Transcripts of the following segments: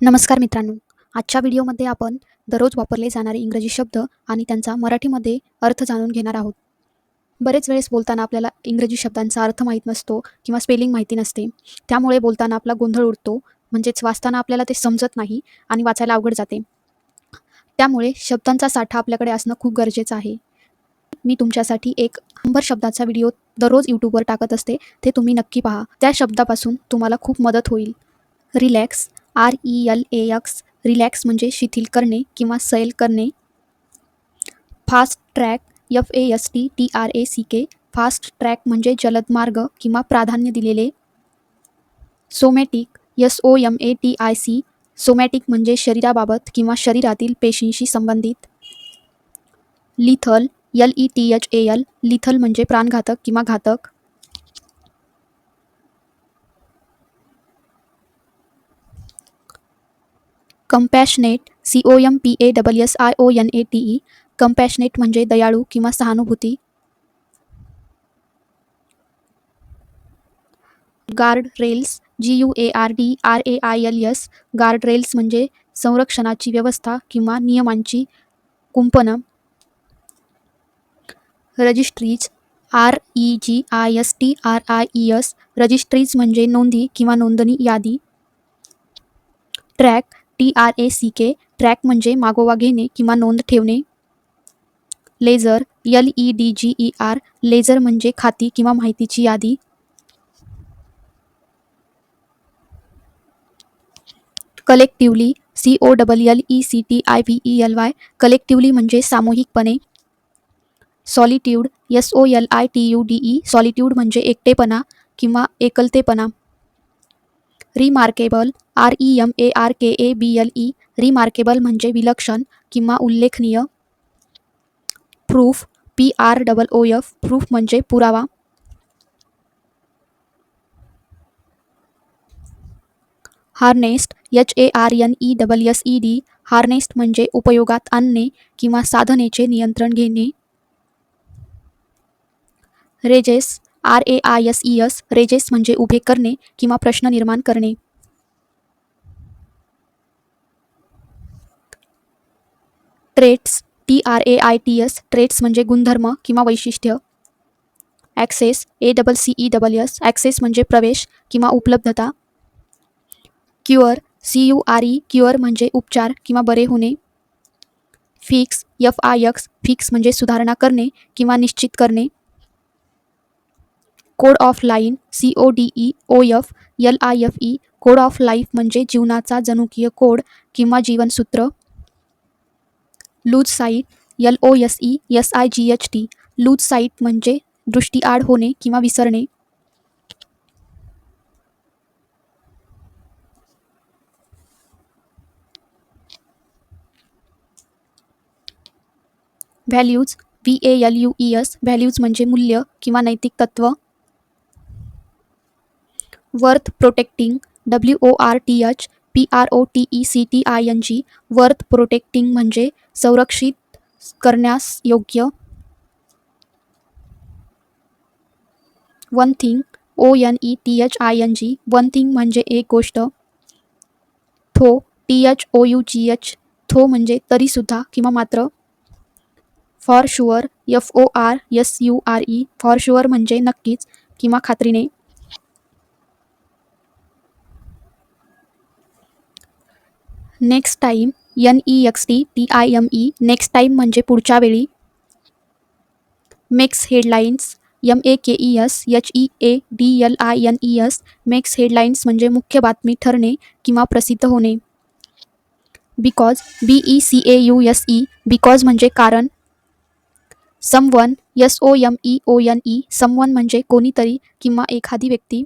नमस्कार मित्रांनो. आजच्या व्हिडिओमध्ये आपण दररोज वापरले जाणारे इंग्रजी शब्द आणि त्यांचा मराठीमध्ये अर्थ जाणून घेणार आहोत. बरेच वेळेस बोलताना आपल्याला इंग्रजी शब्दांचा अर्थ माहीत नसतो किंवा स्पेलिंग माहिती नसते. त्यामुळे बोलताना आपला गोंधळ उडतो म्हणजेच वाचताना आपल्याला ते समजत नाही आणि वाचायला अवघड जाते. त्यामुळे शब्दांचा साठा आपल्याकडे असणं खूप गरजेचं आहे. मी तुमच्यासाठी एक शंभर शब्दाचा व्हिडिओ दररोज यूट्यूबवर टाकत असते ते तुम्ही नक्की पहा. त्या शब्दापासून तुम्हाला खूप मदत होईल. Relax R E L A X relax म्हणजे शिथिल करणे किंवा सैल करणे. Fast track F A S T T R A C K. Fast track म्हणजे जलद मार्ग किंवा प्राधान्य दिलेले. Somatic S O M A T I C. Somatic म्हणजे शरीराबाबत किंवा शरीरातील पेशींशी संबंधित. Lethal L E T H A L. Lethal म्हणजे प्राणघातक किंवा घातक. Compassionate C O M P A double S I O N A T E compassionate म्हणजे दयाळू किंवा सहानुभूती. Guard rails G U A R D R A I L S guard rails म्हणजे संरक्षणाची व्यवस्था किंवा नियमांची कुंपणं. Registries R E G I S T R I E S registries म्हणजे नोंदी किंवा नोंदणी यादी. Track T R A C K track म्हणजे मागोवा घेणे किंवा नोंद ठेवणे. Ledger L E D G E R ledger म्हणजे खाती किंवा माहितीची यादी. Collectively C O double L E C T I V E L Y collectively म्हणजे सामूहिकपणे. Solitude S O L I T U D E solitude म्हणजे एकटेपणा किंवा एकलतेपणा. Remarkable R E M A R K A B L E remarkable म्हणजे विलक्षण किंवा उल्लेखनीय. Proof P R double O F proof म्हणजे पुरावा. Harnessed H A R N E double S E D harnessed म्हणजे उपयोगात आणणे किंवा साधनेचे नियंत्रण घेणे. Raises R A I S E S raises म्हणजे उभे करणे किंवा प्रश्न निर्माण करणे. Traits T R A I T S traits म्हणजे गुणधर्म किंवा वैशिष्ट्य. Access A double C E double S access म्हणजे प्रवेश किंवा उपलब्धता. Cure C U R E cure म्हणजे उपचार किंवा बरे होणे. Fix F I X fix म्हणजे सुधारणा करणे किंवा निश्चित करणे. Code of line C O D E O F L I F E code of life म्हणजे जीवनाचा जनुकीय कोड किंवा जीवनसूत्र. Lose sight L O S E S I G H T lose sight म्हणजे दृष्टीआड होणे किंवा विसरणे. Values V A L U E S values म्हणजे मूल्य किंवा नैतिक तत्व. Worth protecting W O R T H P R O T E C T I N G worth protecting म्हणजे संरक्षित करण्यास योग्य. One thing O N E T H I N G one thing म्हणजे एक गोष्ट. Though T H O U G H though म्हणजे तरीसुद्धा किंवा मात्र. For sure F O R S U R E for sure म्हणजे नक्कीच किंवा खात्रीने. Next time N E X T T I M E next time म्हणजे पुढच्या makes headlines M A K E S, H E A D L I N E S, makes headlines म्हणजे मुख्य बातमी ठरणे किंवा प्रसिद्ध होणे. Because B E C A U S E, because म्हणजे कारण. Someone S O M E O N E, someone म्हणजे कोणीतरी किंवा एखादी व्यक्ती.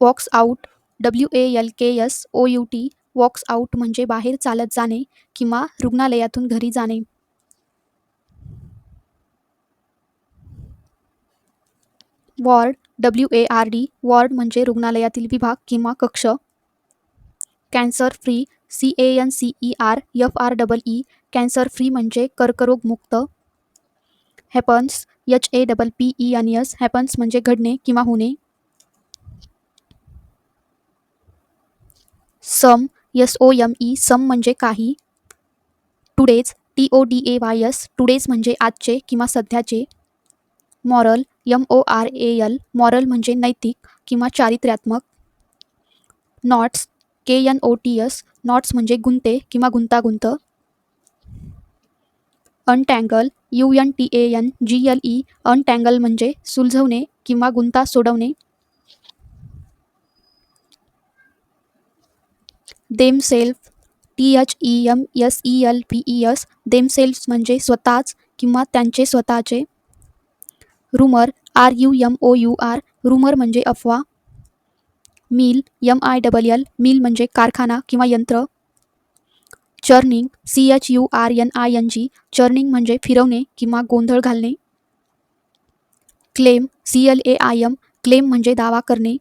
Walks out W A L K S O U T walks out म्हणजे बाहेर चालत जाणे किंवा रुग्णालयातून घरी जाणे. Ward W A R D ward म्हणजे रुग्णालयातील विभाग किंवा कक्ष. Cancer free C A N C E R F R double E cancer free म्हणजे कर्करोगमुक्त happens H A double P E N S happens म्हणजे घडणे किंवा होणे. Some S O M E some म्हणजे काही. Today's T O D A Y S today's म्हणजे आजचे किंवा सध्याचे. Moral M O R A L moral म्हणजे नैतिक किंवा चारित्र्यात्मक. Knots K N O T S knots म्हणजे गुंते किंवा गुंतागुंत. Untangle U N T A N G L E untangle म्हणजे सुलझवणे किंवा गुंता सोडवणे. Themselves T H E M S E L P E S themselves म्हणजे स्वतःच किंवा त्यांचे स्वतःचे. Rumour R U M O U R rumour म्हणजे अफवा. Mill M I double L mill म्हणजे कारखाना किंवा यंत्र. Churning C H U R N I N G churning म्हणजे फिरवणे किंवा गोंधळ घालणे. Claim C L A I M claim म्हणजे दावा करणे.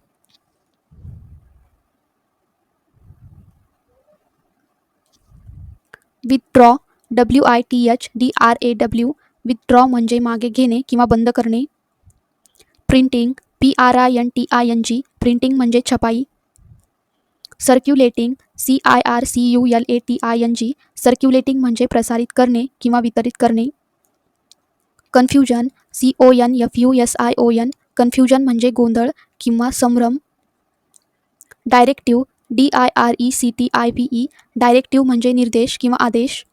Withdraw W I T H D R A W withdraw म्हणजे मागे घेणे किंवा बंद करणे. Printing P R I N T I N G printing म्हणजे छपाई. Circulating C I R C U L A T I N G circulating म्हणजे प्रसारित करणे किंवा वितरित करणे. Confusion C O N F U S I O N confusion म्हणजे गोंधळ किंवा संभ्रम. Directive D I R E C T I P E directive म्हणजे निर्देश किंवा आदेश.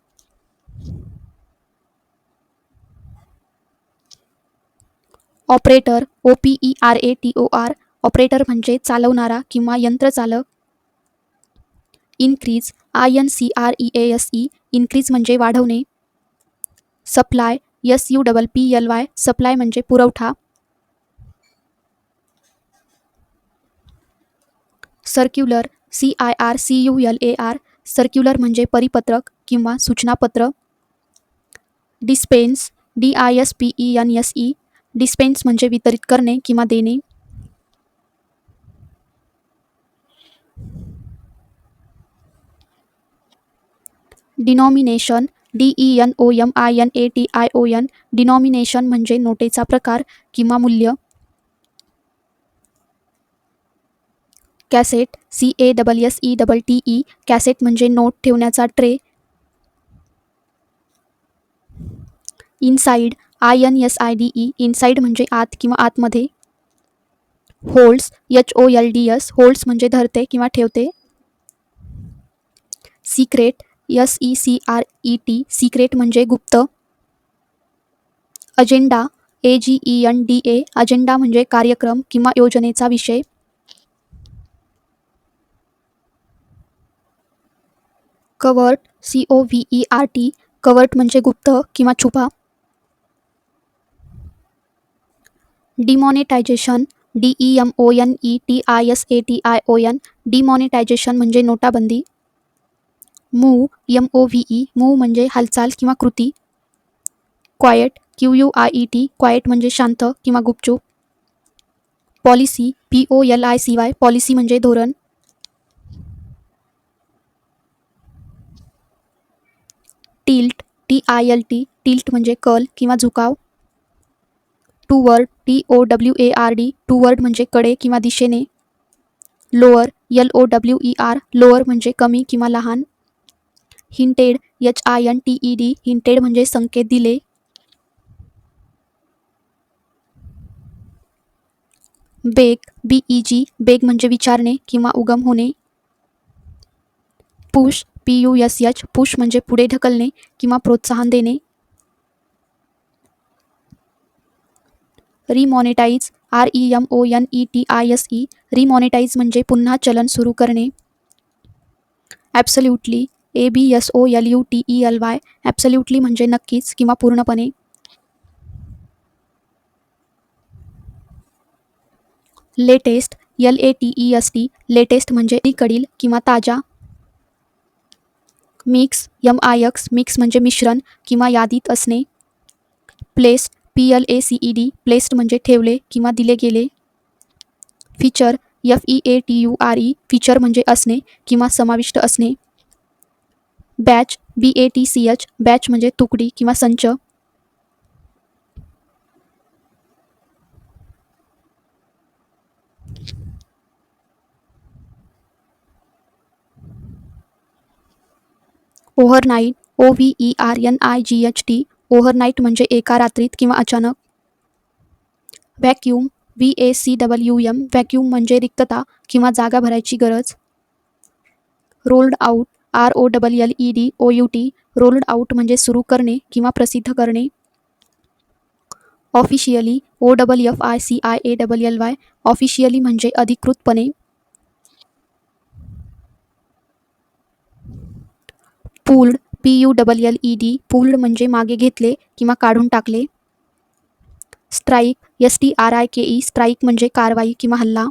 Operator O P E R A T O R operator म्हणजे चालवणारा किंवा यंत्रचालक. Increase I N C R E A S E increase म्हणजे वाढवणे. Supply S U double P L Y supply म्हणजे पुरवठा. Circular C I R C U L A R circular म्हणजे परिपत्रक किंवा सूचनापत्र. Dispense D I S P E N S E dispense म्हणजे वितरित करणे किंवा देणे. Denomination D E N O M I N A T I O N denomination म्हणजे नोटेचा प्रकार किंवा मूल्य. Cassette C A double S E double T E cassette म्हणजे नोट ठेवण्याचा tray. Inside I N S I D E inside म्हणजे आत किंवा आतमध्ये. Holds H O L D S holds म्हणजे धरते किंवा ठेवते. Secret S E C R E T secret म्हणजे गुप्त. Agenda A G E N D A agenda म्हणजे कार्यक्रम किंवा योजनेचा विषय. Covert C O V E R T covert म्हणजे गुप्त किंवा छुपा. Demonetisation D E M O N E T I S A T I O N demonetisation म्हणजे नोटाबंदी. Move M O V E move म्हणजे हालचाल किंवा कृती. Quiet Q U I E T quiet म्हणजे शांत किंवा गुपचूप. Policy P O L I C Y policy म्हणजे धोरण. Tilt T I L T tilt म्हणजे कल किंवा झुकाव. Toward T O W A R D toward म्हणजे कडे किंवा दिशेने. Lower L O W E R lower म्हणजे कमी किंवा लहान. Hinted H I N T E D hinted म्हणजे संकेत दिले. बेग बी ई जी बेग म्हणजे विचारणे किंवा उगम होणे. Push P U S H push म्हणजे पुढे ढकलणे किंवा प्रोत्साहन देणे. Remonetise R E M O N E T I S E remonetise म्हणजे पुन्हा चलन सुरू करणे. Absolutely A B S O L U T E L Y absolutely म्हणजे नक्कीच किंवा पूर्णपणे. Latest L A T E S T latest म्हणजे अलीकडील किंवा ताजा mix M I X mix म्हणजे मिश्रण किंवा यादीत असणे. Place P L A C E D placed म्हणजे ठेवले किंवा दिले गेले. Feature F E A T U R E feature म्हणजे असणे किंवा समाविष्ट असणे. Batch B A T C H batch म्हणजे तुकडी किंवा संच. Overnight O V E R N I G H T overnight म्हणजे एका रात्रीत किंवा अचानक. Vacuum V A C W M vacuum म्हणजे रिक्तता किंवा जागा भरायची गरज. Rolled out R O double L E D O U T rolled out म्हणजे सुरू करणे किंवा प्रसिद्ध करणे. Officially O double F I C I A double L Y officially म्हणजे अधिकृतपणे. Pulled P U double L E D pulled म्हणजे मागे घेतले किंवा काढून टाकले. Strike S T R I K E strike म्हणजे कारवाई किंवा हल्ला.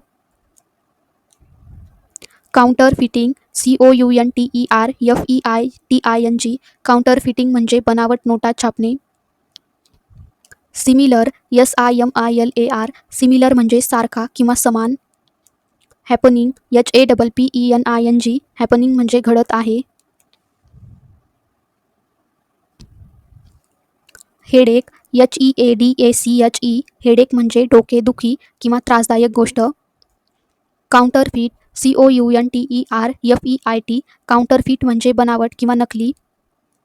Counterfeiting C O U N T E R F E I T I N G counterfeiting म्हणजे बनावट नोटा छापणे. Similar S I M I L A R similar म्हणजे सारखा किंवा समान. Happening H A double P E N I N G happening म्हणजे घडत आहे. Headache H E A D A C H E headache म्हणजे डोकेदुखी किंवा त्रासदायक गोष्ट. Counterfeit C O U N T E R F E I T counterfeit म्हणजे बनावट किंवा नकली.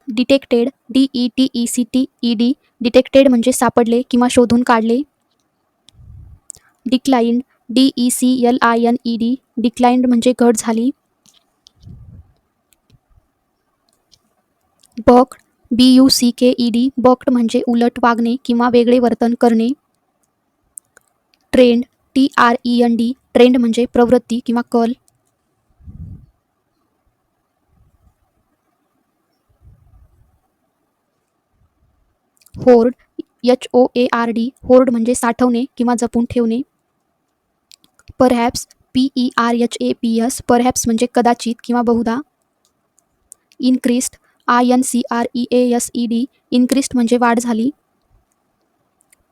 Detected D E T E C T E D detected म्हणजे सापडले किंवा शोधून काढले. Declined D E C L I N E D declined म्हणजे घट झाली. Buck B U C K E D bucked म्हणजे उलट वागणे किंवा वेगळे वर्तन करणे. Trend T R E N D trend म्हणजे प्रवृत्ती किंवा कल. Hoard H O A R D hoard म्हणजे साठवणे किंवा जपून ठेवणे. Perhaps P E R H A P S perhaps म्हणजे कदाचित किंवा बहुधा. Increased I N C R E A S E D increased म्हणजे वाढ झाली.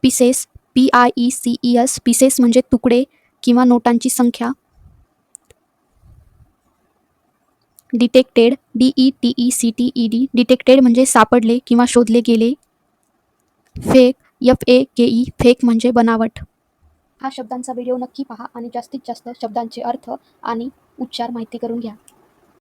Pieces P I E C E S pieces म्हणजे तुकडे किंवा नोटांची संख्या. Detected D E T E C T E D detected म्हणजे सापडले किंवा शोधले गेले. Fake F A K E fake म्हणजे बनावट. हा शब्दांचा व्हिडिओ नक्की पहा आणि जास्तीत जास्त शब्दांचे अर्थ आणि उच्चार माहिती करून घ्या.